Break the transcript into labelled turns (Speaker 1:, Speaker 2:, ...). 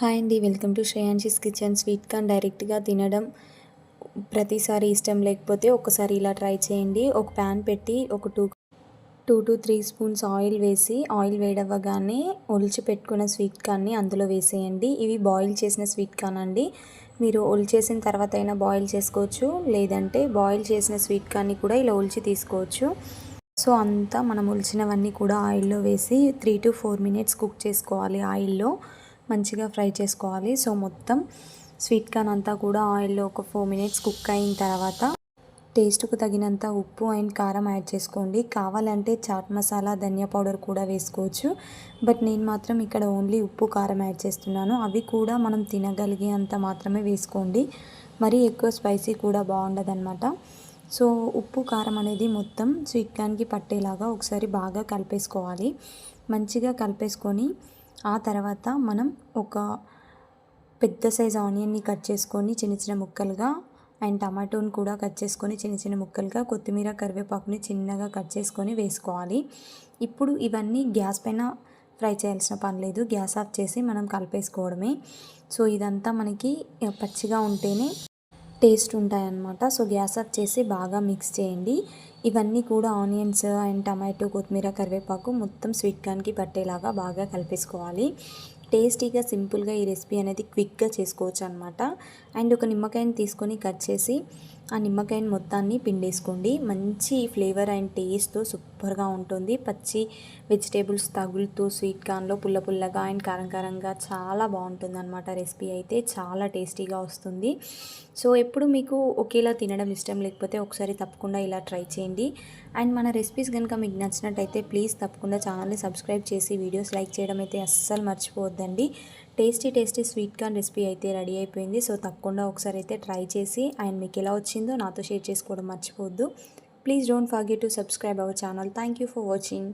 Speaker 1: Hi అండి. Welcome to Shreyanshi's kitchen. Sweet corn డైరెక్ట్గా తినడం ప్రతిసారి ఇష్టం లేకపోతే ఒకసారి ఇలా ట్రై చేయండి. ఒక ప్యాన్ పెట్టి ఒక two two to three spoons oil వేసి ఆయిల్ వేడవ్వగానే ఒలిచి పెట్టుకున్న స్వీట్ కార్న్ని అందులో వేసేయండి. ఇవి బాయిల్ చేసిన స్వీట్ కార్న్ అండి. మీరు ఒలిచేసిన తర్వాత అయినా బాయిల్ చేసుకోవచ్చు. లేదంటే బాయిల్ చేసిన స్వీట్ కార్న్ని కూడా ఇలా ఒలిచి తీసుకోవచ్చు. సో అంతా మనం ఒలిచినవన్నీ కూడా ఆయిల్లో వేసి three to four minutes cook చేసుకోవాలి ఆయిల్లో. మంచిగా ఫ్రై చేసుకోవాలి. సో మొత్తం స్వీట్ కార్న్ అంతా కూడా ఆయిల్లో ఒక ఫోర్ మినిట్స్ కుక్ అయిన తర్వాత టేస్ట్కు తగినంత ఉప్పు అండ్ కారం యాడ్ చేసుకోండి. కావాలంటే చాట్ మసాలా ధనియా పౌడర్ కూడా వేసుకోవచ్చు. బట్ నేను మాత్రం ఇక్కడ ఓన్లీ ఉప్పు కారం యాడ్ చేస్తున్నాను. అవి కూడా మనం తినగలిగే అంత మాత్రమే వేసుకోండి. మరీ ఎక్కువ స్పైసీ కూడా బాగుండదన్నమాట. సో ఉప్పు కారం అనేది మొత్తం స్వీట్ కార్న్కి పట్టేలాగా ఒకసారి బాగా కలిపేసుకోవాలి. మంచిగా కలిపేసుకొని ఆ తర్వాత మనం ఒక పెద్ద సైజ్ ఆనియన్ని కట్ చేసుకొని చిన్న చిన్న ముక్కలుగా అండ్ టమాటోని కూడా కట్ చేసుకొని చిన్న చిన్న ముక్కలుగా కొత్తిమీర కరివేపాకుని చిన్నగా కట్ చేసుకొని వేసుకోవాలి. ఇప్పుడు ఇవన్నీ గ్యాస్ పైన ఫ్రై చేయాల్సిన పని లేదు. గ్యాస్ ఆఫ్ చేసి మనం కలిపేసుకోవడమే. సో ఇదంతా మనకి పచ్చిగా ఉంటేనే టేస్ట్ ఉంటాయన్నమాట. సో గ్యాస్ ఆఫ్ చేసి బాగా మిక్స్ చేయండి. ఇవన్నీ కూడా ఆనియన్స్ అండ్ టమాటో కొత్తిమీర కరివేపాకు మొత్తం స్వీట్ కార్న్కి పట్టేలాగా బాగా కలిపేసుకోవాలి. టేస్టీగా సింపుల్గా ఈ రెసిపీ అనేది క్విక్గా చేసుకోవచ్చు అనమాట అండ్ ఒక నిమ్మకాయని తీసుకొని కట్ చేసి ఆ నిమ్మకాయని మొత్తాన్ని పిండేసుకోండి. మంచి ఫ్లేవర్ అండ్ టేస్ట్తో సూపర్గా ఉంటుంది. పచ్చి వెజిటేబుల్స్ తగులుతూ స్వీట్ కార్న్లో పుల్ల పుల్లగా అండ్ కారం కారంగా చాలా బాగుంటుంది అనమాట రెసిపీ అయితే. చాలా టేస్టీగా వస్తుంది. సో ఎప్పుడు మీకు ఒకేలా తినడం ఇష్టం లేకపోతే ఒకసారి తప్పకుండా ఇలా ట్రై చేయండి. అండ్ మన రెసిపీస్ కనుక మీకు నచ్చినట్టయితే ప్లీజ్ తప్పకుండా ఛానల్ని సబ్స్క్రైబ్ చేసి వీడియోస్ లైక్ చేయడం అయితే అస్సలు మర్చిపోవద్దండి. Tasty tasty sweet corn recipe అయితే రెడీ అయిపోయింది. సో తప్పకుండా ఒకసారి అయితే ట్రై చేసి అండ్ మీకు ఎలా వచ్చింది నాతో షేర్ చేసుకోవడం మర్చిపోవద్దు. Please don't forget to subscribe our channel thank you for watching